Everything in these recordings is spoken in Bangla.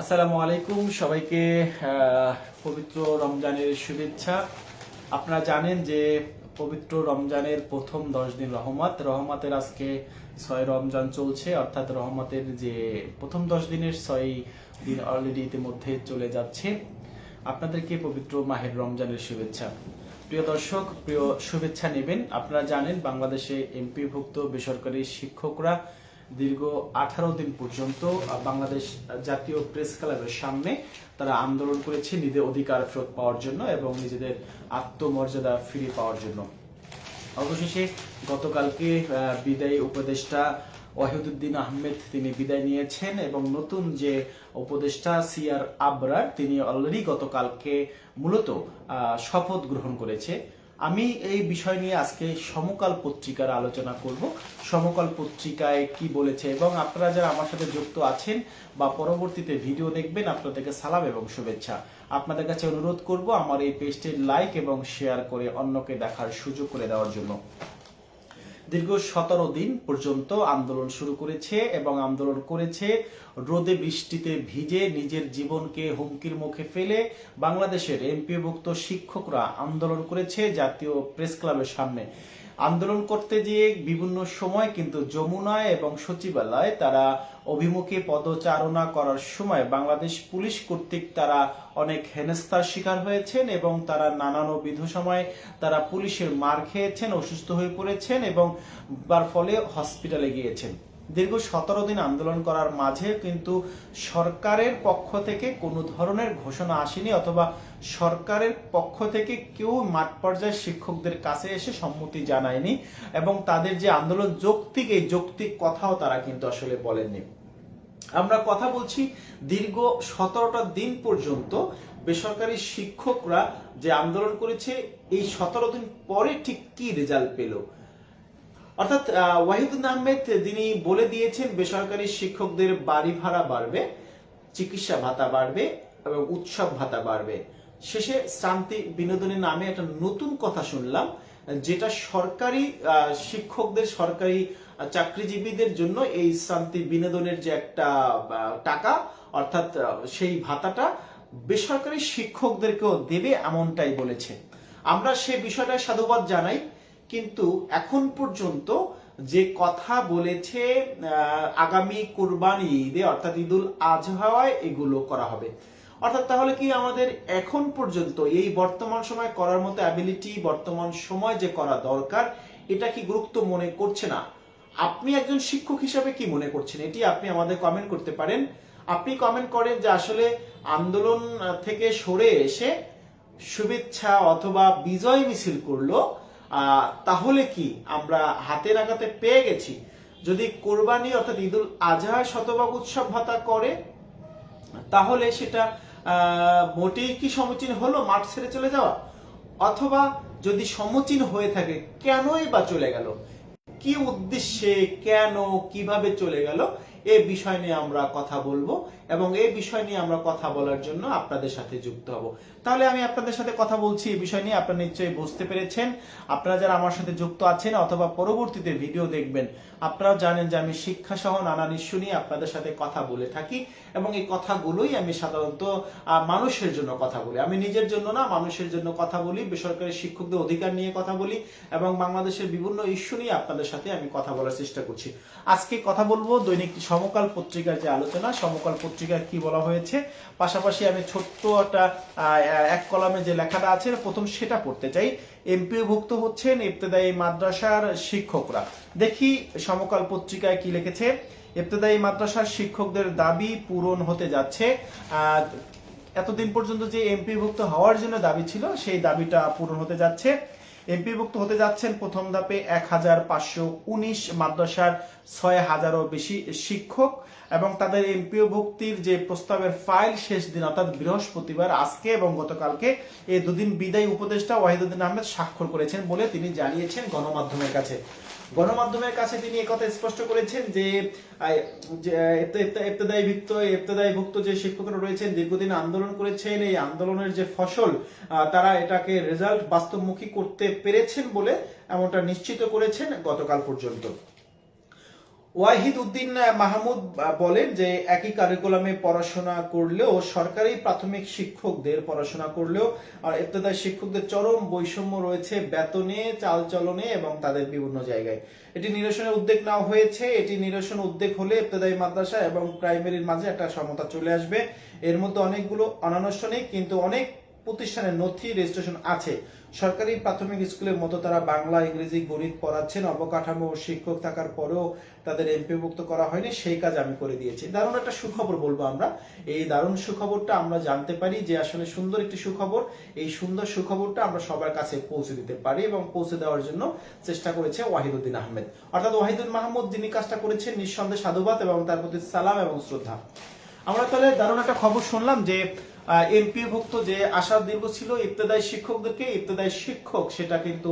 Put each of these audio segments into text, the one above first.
আসসালামু আলাইকুম, সবাইকে পবিত্র রমজানের শুভেচ্ছা। আপনারা জানেন যে পবিত্র রমজানের প্রথম দশ দিন রহমত। রহমতের আজকে ছয় রমজান চলছে, অর্থাৎ রহমতের যে প্রথম দশ দিনের ছয় দিন অলরেডি ইতিমধ্যে চলে যাচ্ছে। আপনাদেরকে পবিত্র মাহের রমজানের শুভেচ্ছা। প্রিয় দর্শক, প্রিয় শুভেচ্ছা নেবেন। আপনারা জানেন, বাংলাদেশে এমপিভুক্ত বেসরকারি শিক্ষকরা দীর্ঘ আঠারো দিন পর্যন্ত বাংলাদেশ জাতীয় প্রেস ক্লাবের সামনে তারা আন্দোলন করেছে নিজেদের অধিকার ফেরত পাওয়ার জন্য এবং নিজেদের আত্মমর্যাদা ফিরে পাওয়ার জন্য। অবশেষে গতকালকে বিদায়ী উপদেষ্টা ওয়াহিদুদ্দিন আহমেদ তিনি বিদায় নিয়েছেন এবং নতুন যে উপদেষ্টা সিআর আবরার, তিনি অলরেডি গতকালকে মূলত শপথ গ্রহণ করেছে। আমি এই বিষয় নিয়ে আজকে সমকাল পত্রিকার আলোচনা করব। সমকাল পত্রিকায় কি বলেছে এবং আপনারা যারা আমার সাথে যুক্ত আছেন বা পরবর্তীতে ভিডিও দেখবেন, আপনাদেরকে সালাম এবং শুভেচ্ছা। আপনাদের কাছে অনুরোধ করব আমার এই পেজটি লাইক এবং শেয়ার করে অন্যকে দেখার সুযোগ করে দেওয়ার জন্য। দীর্ঘ সতেরো দিন পর্যন্ত আন্দোলন শুরু করেছে এবং আন্দোলন করেছে রোদে বৃষ্টিতে ভিজে নিজের জীবনকে হুমকির মুখে ফেলে বাংলাদেশের এমপিভুক্ত শিক্ষকরা আন্দোলন করেছে জাতীয় প্রেস ক্লাবের সামনে। আন্দোলন করতে গিয়ে বিভিন্ন সময় কিন্তু যমুনায় এবং সচিবালয় তারা অভিমুখে পদচারণা করার সময় বাংলাদেশ পুলিশ কর্তৃক তারা অনেক হেনস্থার শিকার হয়েছেন এবং তারা নানান বিধ সময় তারা পুলিশের মার খেয়েছেন, অসুস্থ হয়ে পড়েছেন এবং তার ফলে হসপিটালে গিয়েছেন। দীর্ঘ সতেরো দিন আন্দোলন করার মাঝে কিন্তু সরকারের পক্ষ থেকে কোনো ধরনের ঘোষণা আসেনি অথবা সরকারের পক্ষ থেকে কেউ মাঠ পর্যায়ে শিক্ষকদের কাছে এসে সম্মতি জানায়নি এবং তাদের যে আন্দোলন যৌক্তিক, এই যৌক্তিক কথাও তারা কিন্তু আসলে বলেননি। আমরা কথা বলছি দীর্ঘ সতেরোটা দিন পর্যন্ত বেসরকারি শিক্ষকরা যে আন্দোলন করেছে, এই সতেরো দিন পরে ঠিক কি রেজাল্ট পেল? অর্থাৎ ওয়াহিদুল আহমেদ তিনি বলে দিয়েছেন, বেসরকারি শিক্ষকদের বাড়ি ভাড়া বাড়বে, চিকিৎসা ভাতা বাড়বে এবং উৎসব ভাতা বাড়বে। শেষে শান্তি বিনোদনের নামে একটা নতুন কথা শুনলাম, যেটা সরকারি শিক্ষকদের, সরকারি চাকরিজীবীদের জন্য এই শান্তি বিনোদনের যে একটা টাকা, অর্থাৎ সেই ভাতাটা বেসরকারি শিক্ষকদেরকেও দেবে এমনটাই বলেছে। আমরা সে বিষয়টা সাধুবাদ জানাই। কিন্তু এখন পর্যন্ত যে কথা বলেছে আগামী কুরবানি ঈদে, অর্থাৎ ঈদুল আজহাওয়ায় এগুলো করা হবে। অর্থাৎ তাহলে কি আমাদের এখন পর্যন্ত এই বর্তমান সময় করার মতো অ্যাবিলিটি বর্তমান সময় যে করা দরকার, এটা কি গুরুত্ব মনে করছে না? আপনি একজন শিক্ষক হিসাবে কি মনে করছেন? এটি আপনি আমাদের কমেন্ট করতে পারেন। আপনি কমেন্ট করেন যে আসলে আন্দোলন থেকে সরে এসে শুভেচ্ছা অথবা বিজয় মিছিল করল তাহলে কি আমরা হাতের আঘাতে পেয়ে গেছি? যদি কোরবানি অর্থাৎ ঈদুল আজহা শতভাগ উৎসব ভাতা করে, তাহলে সেটা মোটেই কি সমীচীন হলো মাঠ ছেড়ে চলে যাওয়া? অথবা যদি সমীচীন হয়ে থাকে, কেনই বা চলে গেল? কি উদ্দেশ্যে, কেন, কীভাবে চলে গেল? এ বিষয় নিয়ে আমরা কথা বলব। এবং এই বিষয় নিয়ে আমরা কথা বলার জন্য আপনাদের সাথে যুক্ত হব। তাহলে আমি আপনাদের সাথে কথা বলছি, এই বিষয় নিয়ে আপনারা নিশ্চয়ই বুঝতে পেরেছেন। আপনারা যারা আমার সাথে যুক্ত আছেন অথবা পরবর্তীতে ভিডিও দেখবেন, আপনারাও জানেন যে আমি শিক্ষা সহ নানান ইস্যু নিয়ে আপনাদের সাথে কথা বলে থাকি এবং এই কথাগুলোই আমি সাধারণত মানুষের জন্য কথা বলি। আমি নিজের জন্য না, মানুষের জন্য কথা বলি, বেসরকারি শিক্ষকদের অধিকার নিয়ে কথা বলি এবং বাংলাদেশের বিভিন্ন ইস্যু নিয়ে আপনাদের সাথে আমি কথা বলার চেষ্টা করছি। আজকে কথা বলব দৈনিক সমকাল পত্রিকার যে আলোচনা, সমকাল পত্রিকায় কি বলা হয়েছে? পাশাপাশি আমি ছোট্ট একটা এক কলামে যে লেখাটা আছে প্রথম সেটা পড়তে চাই। এমপিভুক্ত হচ্ছেন ইবতেদায়ী মাদ্রাসার শিক্ষকরা। দেখি সমকাল পত্রিকায় কি লিখেছে। ইবতেদায়ী মাদ্রাসার শিক্ষকদের দাবি পূরণ হতে যাচ্ছে। এতদিন পর্যন্ত যে এমপিভুক্ত হওয়ার জন্য দাবি ছিল, সেই দাবিটা পূরণ হতে যাচ্ছে। এমপিভুক্ত হতে যাচ্ছেন প্রথম ধাপে এক হাজার পাঁচশো উনিশ, মাদ্রাসার ছয় হাজারও বেশি শিক্ষক এবং তাদের এমপিও ভুক্তির যে প্রস্তাবের ফাইল শেষ দিন, অর্থাৎ বৃহস্পতিবার, আজকে এবং গতকালকে এই দুদিন বিদায়ী উপদেষ্টা ওয়াহিদুদ্দিন আহমেদ স্বাক্ষর করেছেন বলে তিনি জানিয়েছেন গণমাধ্যমের কাছে। গণমাধ্যমের কাছে তিনি একথা স্পষ্ট করেছেন যে ইবতেদায়ী ভুক্ত যে শিক্ষকরা রয়েছেন দীর্ঘদিন আন্দোলন করেছেন, এই আন্দোলনের যে ফসল তারা এটাকে রেজাল্ট বাস্তবমুখী করতে পেরেছেন বলে এমনটা নিশ্চিত করেছেন গতকাল পর্যন্ত। ওয়াহিদ উদ্দিন মাহমুদ বলেন যে একই কারিকুলামে পড়াশোনা করলেও সরকারি প্রাথমিক শিক্ষকদের পড়াশোনা করলেও, আর ইবতদায়ী শিক্ষকদের চরম বৈষম্য রয়েছে বেতনে, চালচলনে এবং তাদের বিভিন্ন জায়গায়। এটি নিরসনের উদ্যোগ নেওয়া হয়েছে। এটি নিরসন উদ্যোগ হলে ইবতদায়ী মাদ্রাসা এবং প্রাইমারির মাঝে একটা সমতা চলে আসবে। এর মধ্যে অনেকগুলো অনানুষ্ঠানিক, কিন্তু অনেক প্রতিষ্ঠানের নথি রেজিস্ট্রেশন আছে। সরকারি প্রাথমিক স্কুলের মতো তারা বাংলা, ইংরেজি, গণিত পড়াচ্ছেন, অবকাঠামো শিক্ষক থাকার পরেও তাদের এমপিভুক্ত করা হয়নি। সেই কাজ আমি করে দিয়েছি। দারুণ একটা সুখবর বলব আমরা। এই দারুণ সুখবরটা আমরা জানতে পারি যে আসলে সুন্দর একটি সুখবর। এই সুন্দর সুখবরটা আমরা সবার কাছে পৌঁছে দিতে পারি এবং পৌঁছে দেওয়ার জন্য চেষ্টা করেছে ওয়াহিদুদ্দিন আহমেদ। অর্থাৎ ওয়াহিদুল মাহমুদ যিনি কাজটা করেছেন নিঃসন্দেহে সাধুবাদ এবং তার প্রতি সালাম এবং শ্রদ্ধা। আমরা তাহলে দারুণ একটা খবর শুনলাম যে এমপি ভুক্ত যে আশার দীর্ঘ ছিল, ইবতদায়ী শিক্ষকদেরকে ইবতদায়ী শিক্ষক সেটা কিন্তু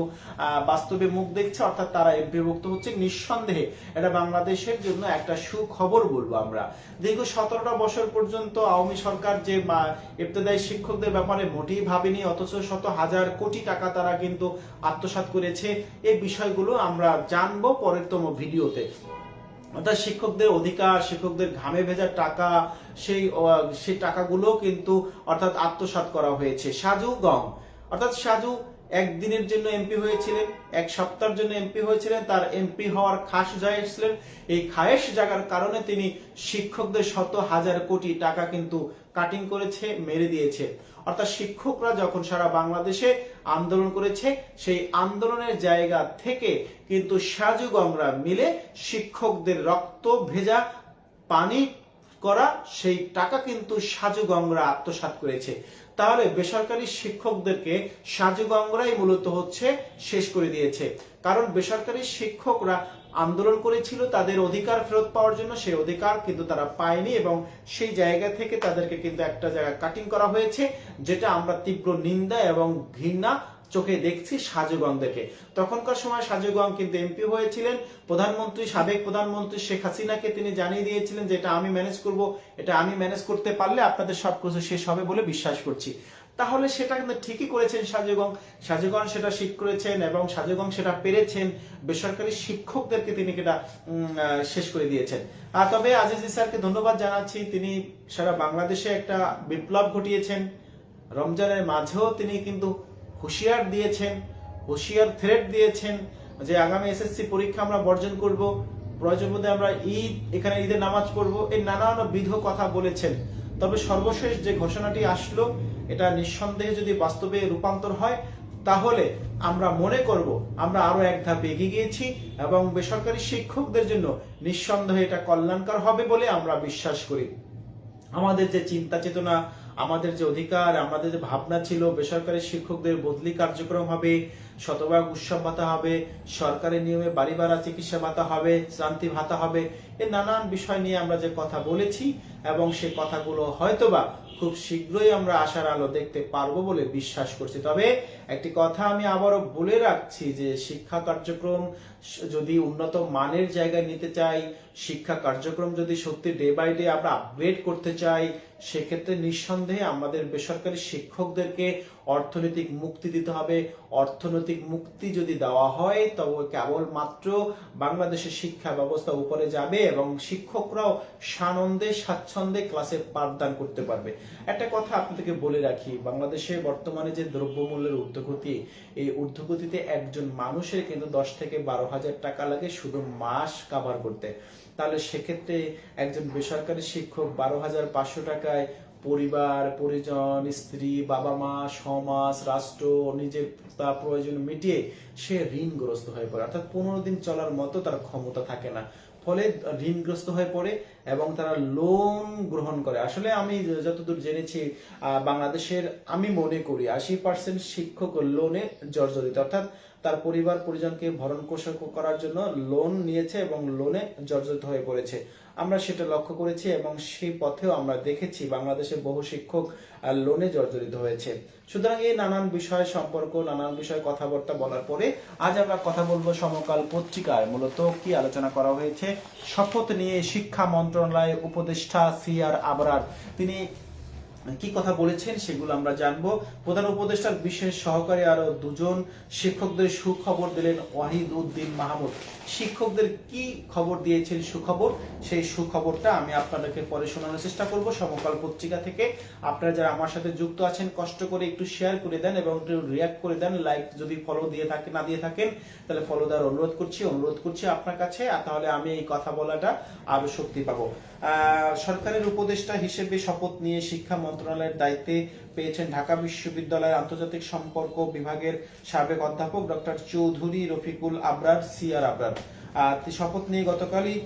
বাস্তবে মুখ দেখছে, অর্থাৎ তারা এমপি ভুক্ত হচ্ছে নিঃসন্দেহে। এটা বাংলাদেশের জন্য একটা সুখবর বলব আমরা। দীর্ঘ সতেরোটা বছর পর্যন্ত আওয়ামী সরকার যে ইবতদায়ী শিক্ষকদের ব্যাপারে মোটেই ভাবেনি, অথচ শত হাজার কোটি টাকা তারা কিন্তু আত্মসাৎ করেছে। এই বিষয়গুলো আমরা জানব পরেরতম ভিডিওতে। অর্থাৎ শিক্ষকদের অধিকার, শিক্ষকদের ঘামে ভেজা টাকা, সেই সেই টাকাগুলো কিন্তু অর্থাৎ আত্মসাত করা হয়েছে। সাজু গম অর্থাৎ সাজু একদিনের জন্য এমপি হয়েছিলেন, এক সপ্তাহের জন্য এমপি হয়েছিলেন, তার এমপি হওয়ার খাস জায়গা ছিলেন এই খায়েশ জাগার কারণে তিনি শিক্ষকদের শত হাজার কোটি টাকা কিন্তু কাটিং করেছে, মেরে দিয়েছে। অর্থাৎ শিক্ষকরা যখন সারা বাংলাদেশে আন্দোলন করেছে, সেই আন্দোলনের জায়গা থেকে কিন্তু সাজু গংরা মিলে শিক্ষকদের রক্ত ভেজা পানি করা, সেই টাকা কিন্তু সাজু গংরা আত্মসাৎ করেছে। তাহলে বেসরকারি শিক্ষকদেরকে সাজু গংরাই মূলত হচ্ছে শেষ করে দিয়েছে। কারণ বেসরকারি শিক্ষকরা আন্দোলন করেছিল, তাদের অধিকার ফেরত পাওয়ার জন্য সেই অধিকার কিন্তু তারা পায়নি এবং সেই জায়গা থেকে তাদেরকে কিন্তু একটা জায়গা কাটিং করা হয়েছে, যেটা আমরা তীব্র নিন্দা এবং ঘৃণা চোখে দেখছি সাজুগঞ্জকে তখনকার সময় সাজুগঞ্জ কিন্তু এমপি হয়েছিলেন, প্রধানমন্ত্রী, সাবেক প্রধানমন্ত্রী শেখ হাসিনাকে তিনি জানিয়ে দিয়েছিলেন যে এটা আমি ম্যানেজ করব, এটা আমি ম্যানেজ করতে পারলে আপনাদের সব কিছু শেষ হবে বলে বিশ্বাস করছি। তাহলে সেটা কিন্তু ঠিকই করেছেন সাজুগং। সাজুগং সেটা শিখ করেছেন এবং সাজুগং সেটা পেরেছেন বেসরকারি শিক্ষকদেরকে তিনি আহ, শেষ করে দিয়েছেন। তবে আজিজ স্যারকে ধন্যবাদ জানাচ্ছি। তিনি সারা বাংলাদেশে একটা বিপ্লব ঘটিয়েছেন। রমজানের মাঝেও তিনি কিন্তু হুঁশিয়ার দিয়েছেন হুঁশিয়ার থ্রেট দিয়েছেন যে আগামী এসএসসি পরীক্ষা আমরা বর্জন করব। প্রয়োজন বোধে আমরা ঈদ এখানে ঈদের নামাজ পড়ব। এই নানান বিধ কথা বলেছেন। তবে সর্বশেষ যে ঘোষণাটি আসলো এটা নিঃসন্দেহে যদি বাস্তবে রূপান্তর হয়, তাহলে আমরা মনে করব আমরা আরও এক ধাপ এগিয়ে গিয়েছি এবং বেসরকারি শিক্ষকদের জন্য নিঃসন্দেহে এটা কল্যাণকর হবে বলে আমরা বিশ্বাস করি। আমাদের যে চিন্তা চেতনা, আমাদের যে অধিকার, আমাদের যে ভাবনা ছিল বেসরকারি শিক্ষকদের বদলি কার্যক্রম হবে, শতভাগ উৎসব ভাতা হবে, সরকারি নিয়মে বাড়ি ভাড়া, চিকিৎসা ভাতা হবে শান্তি ভাতা হবে, এ নানান বিষয় নিয়ে আমরা যে কথা বলেছি এবং সে কথাগুলো হয়তোবা খুব শীঘ্রই আমরা আশার আলো দেখতে পারব বলে বিশ্বাস করছি। তবে একটি কথা আমি আবারও বলে রাখছি যে শিক্ষা কার্যক্রম যদি উন্নত মানের জায়গায় নিতে চাই, শিক্ষা কার্যক্রম যদি সত্যি ডে বাই ডে আমরা আপগ্রেড করতে চাই, সেক্ষেত্রে নিঃসন্দেহে আমাদের বেসরকারি শিক্ষকদেরকে অর্থনৈতিক মুক্তি দিতে হবে। অর্থনৈতিক মুক্তি যদি দেওয়া হয়, তবে কেবলমাত্র বাংলাদেশের শিক্ষা ব্যবস্থা উপরে যাবে এবং শিক্ষকরাও সানন্দে, স্বাচ্ছন্দ্যে ক্লাসে পাঠদান করতে পারবে। একটা কথা আপনাদেরকে বলে রাখি, বাংলাদেশে বর্তমানে যে দ্রব্যমূল্যের ঊর্ধ্বগতি, এই ঊর্ধ্বগতিতে একজন মানুষের কিন্তু দশ থেকে বারো হাজার টাকা লাগে শুধু মাস কাভার করতে। তাহলে সেক্ষেত্রে একজন বেসরকারি শিক্ষক বারো হাজার পাঁচশো টাকায় পরিবার, পরিজন, স্ত্রী, বাবা মা, সমাজ, রাষ্ট্র, নিজের তার প্রয়োজন মিটিয়ে সে ঋণগ্রস্ত হয়ে পড়ে। অর্থাৎ পনেরো দিন চলার মতো তার ক্ষমতা থাকে না। ফলে ঋণগ্রস্ত হয়ে পড়ে এবং তারা লোন গ্রহণ করে। আসলে আমি যতদূর জেনেছি বাংলাদেশের আমি মনে করি আশি পার্সেন্ট শিক্ষক লোনে জর্জরিত। অর্থাৎ তার পরিবার, পরিজনকে ভরণ পোষণ করার জন্য লোন নিয়েছে এবং লোনে জর্জরিত হয়ে পড়েছে। আমরা সেটা লক্ষ্য করেছি এবং সেই পথেও আমরা দেখেছি বাংলাদেশে বহু শিক্ষক লোনে জর্জরিত হয়েছে। সুতরাং এই নানান বিষয় সম্পর্ক, নানান বিষয়ে কথাবার্তা বলার পরে আজ আমরা কথা বলব সমকাল পত্রিকায়। মূলত কি আলোচনা করা হয়েছে? শপথ নিয়ে শিক্ষা মন্ত্রণালয়ের উপদেষ্টা সি আর আবরার, তিনি কি কথা বলেছেন সেগুলো আমরা জানব। প্রধান উপদেষ্টার বিশেষ সহকারী আরও দুজন শিক্ষকদের সুখবর দিলেন ওয়াহিদ উদ্দিন মাহমুদ। শিক্ষকদের কি খবর দিয়েছেন সুখবর? সেই সুখবরটা আমি আপনাদেরকে পরে শোনানোর চেষ্টা করব। সমকাল পত্রিকা থেকে আপনারা যারা আমার সাথে যুক্ত আছেন, কষ্ট করে একটু শেয়ার করে দেন এবং একটু রিয়াক্ট করে দেন লাইক যদি ফলো দিয়ে থাকে, না দিয়ে থাকেন, তাহলে ফলো দেওয়ার অনুরোধ করছি অনুরোধ করছি আপনার কাছে। আর তাহলে আমি এই কথা বলাটা আরও শক্তি পাবো। সরকারের উপদেষ্টা হিসেবে শপথ নিয়ে শিক্ষা মন্ত্রণালয়ের দায়িত্বে পেয়েছেন ঢাকা বিশ্ববিদ্যালয়ের আন্তর্জাতিক সম্পর্ক বিভাগের সাবেক অধ্যাপক doctor Chowdhury Rafiqul Abrar, C R Abrar. শপথ নিয়ে গতকালই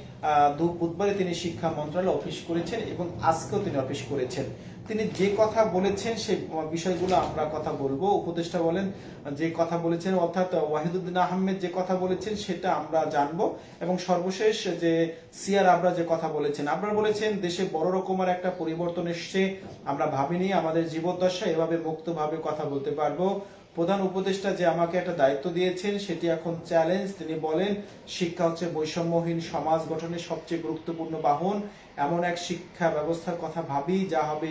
বুধবারে তিনি শিক্ষা মন্ত্রণালয় অফিস করেছেন এবং আজকেও তিনি অফিস করেছেন। তিনি যে কথা বলেছেন, সে বিষয়গুলো আমরা কথা বলব। উপদেষ্টা বলেন, যে কথা বলেছেন, অর্থাৎ ওয়াহিদুদ্দিন আহমেদ যে কথা বলেছেন, সেটা আমরা জানব। এবং সর্বশেষ যে সিয়ার আবরা যে কথা বলেছেন, আপনারা বলেছেন, দেশে বড় রকমের একটা পরিবর্তন এসছে। আমরা ভাবিনি, আমাদের জীবদ্দশা এভাবে মুক্তভাবে কথা বলতে পারব। প্রধান উপদেষ্টা যে আমাকে একটা দায়িত্ব দিয়েছেন, সেটি এখন চ্যালেঞ্জ তিনি বলেন, শিক্ষা হচ্ছে বৈষম্যহীন সমাজ গঠনের সবচেয়ে গুরুত্বপূর্ণ বাহন। এমন এক শিক্ষা ব্যবস্থার কথা ভাবি, যা হবে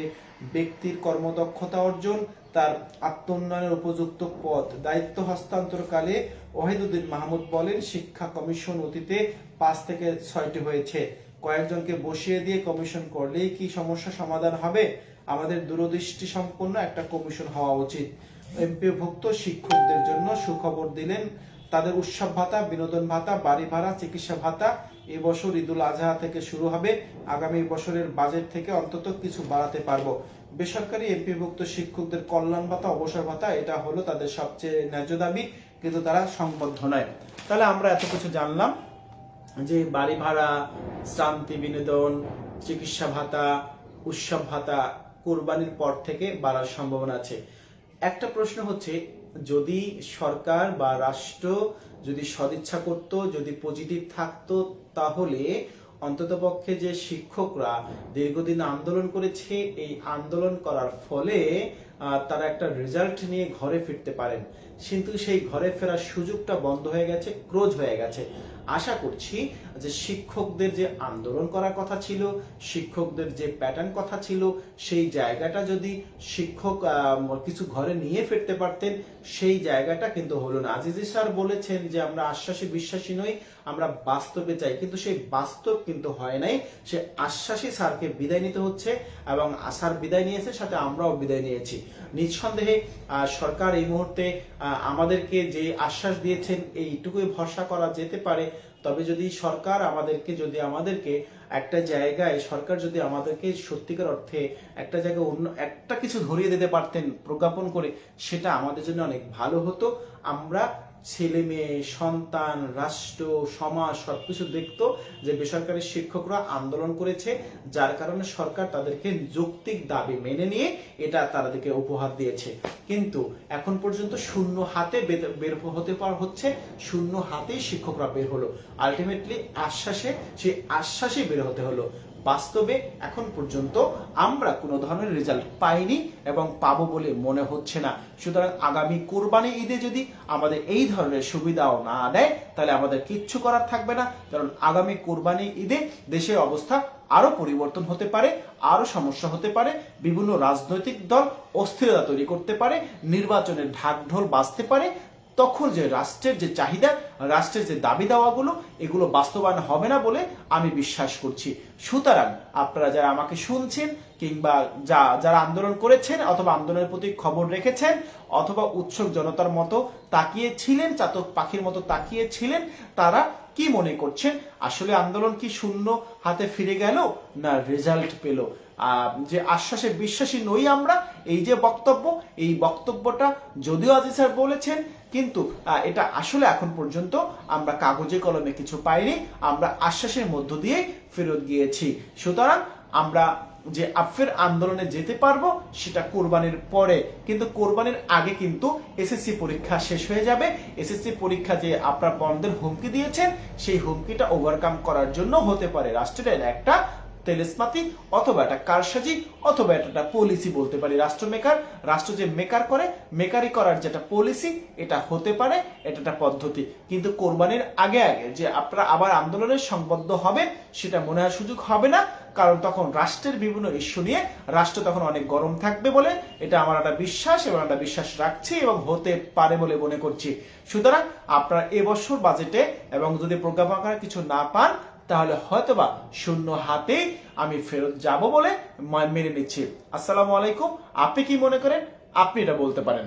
ব্যক্তির কর্মদক্ষতা অর্জন, তার আত্মোন্নয়নের উপযুক্ত পথ। দায়িত্ব হস্তান্তরকালে ওয়াহিদুদ্দিন মাহমুদ বলেন, শিক্ষা কমিশন অতীতে পাঁচ থেকে ছয়টি হয়েছে। কয়েকজনকে বসিয়ে দিয়ে কমিশন করলেই কি সমস্যা সমাধান হবে? আমাদের দূরদৃষ্টি সম্পন্ন একটা কমিশন হওয়া উচিত। এমপিভুক্ত শিক্ষকদের জন্য সুখবর দিলেন, তাদের উৎসব ভাতা, বিনোদন ভাতা, বাড়ি ভাড়া, চিকিৎসা ভাতা এবছর ঈদুল আজহা থেকে শুরু হবে। আগামী বছরের বাজেট থেকে অন্তত কিছু বাড়াতে পারব। বেসরকারি এমপিভুক্ত শিক্ষকদের কল্যাণ ভাতা, অবসর ভাতা, এটা হলো তাদের সবচেয়ে ন্যায্য দাবি, কিন্তু তারা সংবদ্ধ নয়। তাহলে আমরা এত কিছু জানলাম, যে বাড়ি ভাড়া শ্রান্তি বিনোদন, চিকিৎসা ভাতা, উৎসব ভাতা, কোরবানির পর থেকে বাড়ার সম্ভাবনা আছে। একটা প্রশ্ন হচ্ছে, যদি সরকার বা রাষ্ট্র যদি সদিচ্ছা করত, যদি পজিটিভ থাকতো, তাহলে অন্ততপক্ষে যে শিক্ষকরা দীর্ঘদিন আন্দোলন করেছে, এই আন্দোলন করার ফলে তারা একটা রেজাল্ট নিয়ে ঘরে ফিরতে পারেন। কিন্তু সেই ঘরে ফেরার সুযোগটা বন্ধ হয়ে গেছে ক্রোজ হয়ে গেছে। আশা করছি যে শিক্ষকদের যে আন্দোলন করার কথা ছিল, শিক্ষকদের যে প্যাটার্ন কথা ছিল, সেই জায়গাটা যদি শিক্ষক কিছু ঘরে নিয়ে ফিরতে পারতেন, সেই জায়গাটা কিন্তু হলো না। আজিজি স্যার বলেছেন যে আমরা আশ্বাসী বিশ্বাসী নই, আমরা বাস্তবে চাই। কিন্তু সেই বাস্তব কিন্তু হয় নাই। সে আশ্বাসী স্যারকে বিদায় নিতে হচ্ছে এবং স্যার বিদায় নিয়েছে সাথে আমরাও বিদায় নিয়েছি। নিঃসন্দেহে সরকার এই মুহূর্তে আমাদেরকে যে আশ্বাস দিয়েছেন, এইটুকুই ভরসা করা যেতে পারে। তবে যদি সরকার আমাদেরকে, যদি আমাদেরকে একটা জায়গায়, সরকার যদি আমাদেরকে সত্যিকার অর্থে একটা জায়গায় অন্য, একটা কিছু ধরিয়ে দিতে পারতেন, প্রজ্ঞাপন করে, সেটা আমাদের জন্য অনেক ভালো হতো। আমরা ছেলে মেয়ে, সন্তান, রাষ্ট্র, সমাজ, সবকিছু দেখতো যে বেসরকারি শিক্ষকরা আন্দোলন করেছে, যার কারণে সরকার তাদেরকে যৌক্তিক দাবি মেনে নিয়ে এটা তাদেরকে উপহার দিয়েছে। কিন্তু এখন পর্যন্ত শূন্য হাতে বের হতে পার হচ্ছে শূন্য হাতেই শিক্ষকরা বের হলো। আলটিমেটলি আশ্বাসে, সেই আশ্বাসে বের হতে হলো। বাস্তবে এখন পর্যন্ত আমরা কোনো ধরনের রেজাল্ট পাইনি এবং পাবো বলে মনে হচ্ছে না। সুতরাং আগামী কোরবানি ঈদে যদি আমাদের এই ধরনের সুবিধাও না দেয়, তাহলে আমাদের কিচ্ছু করার থাকবে না। কারণ আগামী কোরবানি ঈদে দেশের অবস্থা আরও পরিবর্তন হতে পারে, আরও সমস্যা হতে পারে, বিভিন্ন রাজনৈতিক দল অস্থিরতা তৈরি করতে পারে, নির্বাচনের ঢাকঢোল বাঁচতে পারে তখন যে রাষ্ট্রের যে চাহিদা, রাষ্ট্রের যে দাবি দাওয়াগুলো, এগুলো বাস্তবায়ন হবে না বলে আমি বিশ্বাস করছি। সুতরাং আপনারা যারা আমাকে শুনছেন কিংবা যা, যারা আন্দোলন করেছেন অথবা আন্দোলনের প্রতি খবর রেখেছেন অথবা উৎসুক জনতার মতো তাকিয়ে ছিলেন চাতক পাখির মতো তাকিয়ে ছিলেন তারা কি মনে করছেন? আসলে আন্দোলন কি শূন্য হাতে ফিরে গেল না রেজাল্ট পেল? যে আশ্বাসে বিশ্বাসী নই আমরা, এই যে বক্তব্য, এই বক্তব্যটা যদিও আজিজ স্যার বলেছেন, কিন্তু এটা আসলে এখন পর্যন্ত আমরা কাগজে কলমে কিছু পাইনি, আমরা আশ্বাসের মধ্য দিয়ে ফেরত গিয়েছি। সুতরাং আমরা যে আফের আন্দোলনে যেতে পারব, সেটা কোরবানির পরে, কিন্তু কোরবানির আগে কিন্তু এসএসসি পরীক্ষা শেষ হয়ে যাবে। এসএসসি পরীক্ষা যে আপনার বন্ধের হুমকি দিয়েছেন, সেই হুমকিটা ওভারকাম করার জন্য হতে পারে। রাষ্ট্রের একটা তেলেসমাতি অথবা একটা কারসাজি অথবা একটা পলিসি বলতে পারি রাষ্ট্র মেকার রাষ্ট্র যে মেকার করে, মেকারি করার যেটা পলিসি এটা হতে পারে, এটা একটা পদ্ধতি। কিন্তু কোরবানির আগে আগে যে আপনারা আবার আন্দোলনের সংবদ্ধ হবেন সেটা মনে হয় সুযোগ হবে না। কারণ তখন রাষ্ট্রের বিভিন্ন ইস্যু নিয়ে রাষ্ট্র তখন অনেক গরম থাকবে বলে এটা আমার একটা বিশ্বাস এবং একটা বিশ্বাস রাখছি এবং হতে পারে বলে মনে করছি। সুতরাং আপনারা এবছর বাজেটে এবং যদি প্রজ্ঞাপন কিছু না পান তাহলে হয়তোবা শূন্য হাতে আমি ফেরত যাব বলে মেনে নিচ্ছি। আসসালামু আলাইকুম। আপনি কি মনে করেন? আপনি এটা বলতে পারেন।